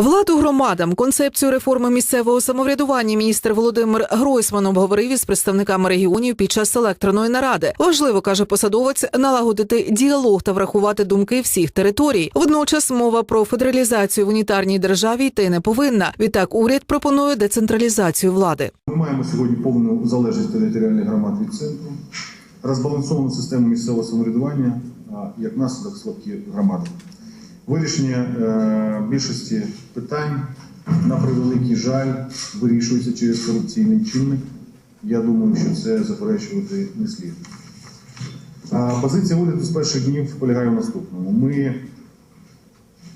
Владу громадам концепцію реформи місцевого самоврядування міністр Володимир Гройсман обговорив із представниками регіонів під час електронної наради. Важливо каже посадовець налагодити діалог та врахувати думки всіх територій. Водночас мова про федералізацію в унітарній державі йти не повинна. Відтак уряд пропонує децентралізацію влади. Ми маємо сьогодні повну залежність територіальних громад від центру, розбалансовану систему місцевого самоврядування, як наслідок слабкі громади. Вирішення е, більшості питань, на превеликий жаль, вирішується через корупційний чинник. Я думаю, що це заперечувати не слід. Позиція уряду з перших днів полягає в наступному. Ми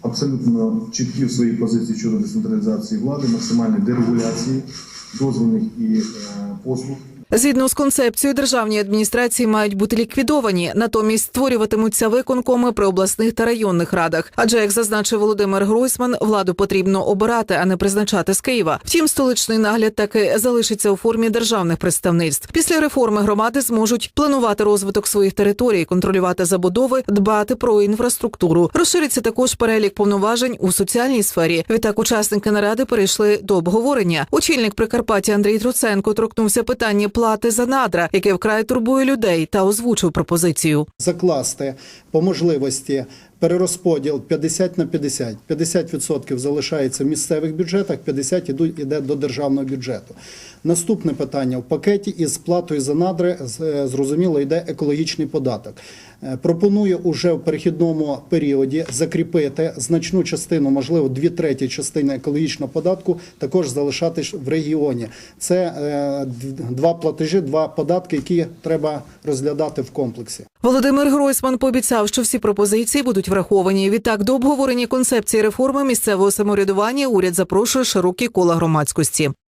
абсолютно чіткі в своїй позиції щодо децентралізації влади, максимальної дерегуляції дозвільних і е, послуг. Згідно з концепцією, державні адміністрації мають бути ліквідовані, натомість створюватимуться виконкоми при обласних та районних радах. Адже, як зазначив Володимир Гройсман, владу потрібно обирати, а не призначати з Києва. Втім, столичний нагляд таки залишиться у формі державних представництв. Після реформи громади зможуть планувати розвиток своїх територій, контролювати забудови, дбати про інфраструктуру. Розшириться також перелік повноважень у соціальній сфері. Відтак, учасники наради перейшли до обговорення. Очільник Прикарпаття Андрій Труценко торкнувся питання плати за надра, яке вкрай турбує людей, та озвучив пропозицію. закласти по можливості перерозподіл 50 на 50. 50% залишається в місцевих бюджетах, 50% ідуть іде до державного бюджету. Наступне питання в пакеті із сплатою за надри е, зрозуміло йде екологічний податок. Е, Пропоную уже в перехідному періоді закріпити значну частину, можливо, дві треті частини екологічного податку також залишати в регіоні. Це е, два платежі, два податки, які треба розглядати в комплексі. Володимир Гройсман пообіцяв, що всі пропозиції будуть враховані. Відтак, до обговорення концепції реформи місцевого самоврядування уряд запрошує широкі кола громадськості.